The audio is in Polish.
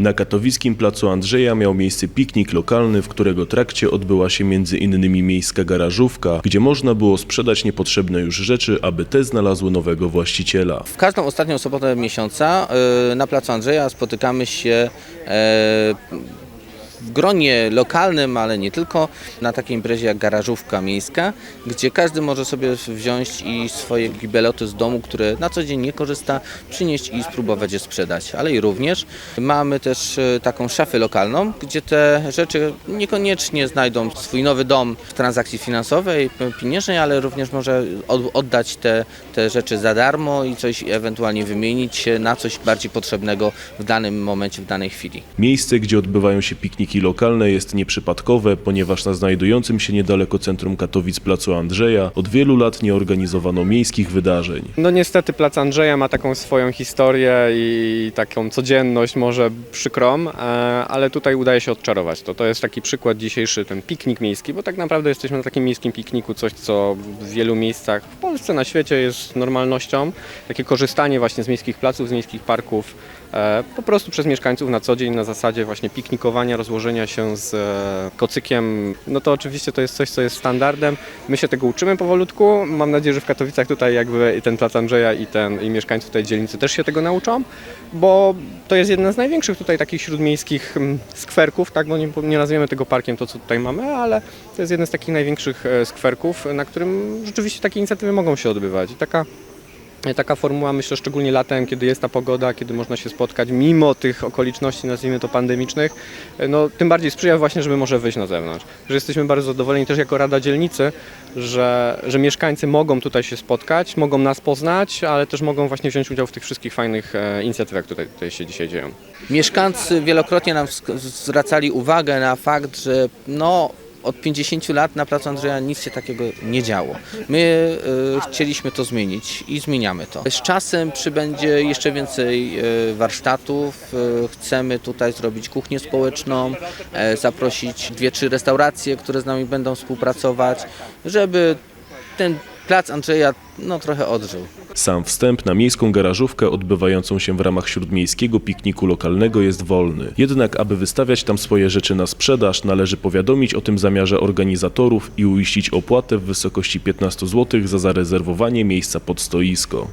Na katowickim placu Andrzeja miał miejsce piknik lokalny, w którego trakcie odbyła się innymi miejska garażówka, gdzie można było sprzedać niepotrzebne już rzeczy, aby te znalazły nowego właściciela. W każdą ostatnią sobotę miesiąca y, na Placu Andrzeja spotykamy się e, w gronie lokalnym, ale nie tylko, na takiej imprezie jak garażówka miejska, gdzie każdy może sobie wziąć i swoje gibeloty z domu, które na co dzień nie korzysta, przynieść i spróbować je sprzedać. Ale i również mamy też e, taką szafę lokalną, gdzie te rzeczy niekoniecznie znajdą swój nowy dom w transakcji finansowej, pieniężnej, ale również może od- oddać te, te rzeczy za darmo i coś ewentualnie wymienić na coś bardziej potrzebnego w danym momencie, w danej chwili. Miejsce, gdzie odbywają się pikniki lokalne jest nieprzypadkowe, ponieważ na znajdującym się niedaleko centrum Katowic placu Andrzeja od wielu lat nie organizowano miejskich wydarzeń. No niestety Plac Andrzeja ma taką swoją historię i taką codzienność może przykrą, e, ale tutaj udaje się odczarować to. To jest taki przykład dzisiejszy, ten piknik miejski, bo tak naprawdę jesteśmy na takim miejskim pikniku, coś co w wielu miejscach w Polsce, na świecie jest normalnością. Takie korzystanie właśnie z miejskich placów, z miejskich parków, e, po prostu przez mieszkańców na co dzień na zasadzie właśnie piknikowania, rozłożenia się z e, kocykiem. No to oczywiście to jest coś, co jest standardem. My się tego uczymy powolutku. Mam nadzieję, że w Katowicach tutaj jakby i ten plac Andrzeja i, ten, i mieszkańcy tej dzielnicy też się tego nauczą, bo to jest jeden z największych tutaj takich śródmiejskich mm, skwerków, tak, bo nie, nie nazwiemy tego parkiem to, co tutaj mamy, ale to jest jeden z takich największych e, skwerków, na którym rzeczywiście takie inicjatywy mogą się odbywać. I taka Taka formuła, myślę, szczególnie latem, kiedy jest ta pogoda, kiedy można się spotkać, mimo tych okoliczności, nazwijmy to pandemicznych, no tym bardziej sprzyja właśnie, żeby może wyjść na zewnątrz. Że jesteśmy bardzo zadowoleni też jako Rada Dzielnicy, że, że mieszkańcy mogą tutaj się spotkać, mogą nas poznać, ale też mogą właśnie wziąć udział w tych wszystkich fajnych e, inicjatywach, które tutaj się dzisiaj dzieją. Mieszkańcy wielokrotnie nam zwracali uwagę na fakt, że no, od 50 lat na Placu Andrzeja nic się takiego nie działo. My y, chcieliśmy to zmienić i zmieniamy to. Z czasem przybędzie jeszcze więcej y, warsztatów. Y, chcemy tutaj zrobić kuchnię społeczną, e, zaprosić dwie, trzy restauracje, które z nami będą współpracować, żeby ten Plac Andrzeja no, trochę odżył. Sam wstęp na miejską garażówkę odbywającą się w ramach śródmiejskiego pikniku lokalnego jest wolny. Jednak aby wystawiać tam swoje rzeczy na sprzedaż, należy powiadomić o tym zamiarze organizatorów i uiścić opłatę w wysokości 15 zł za zarezerwowanie miejsca pod stoisko.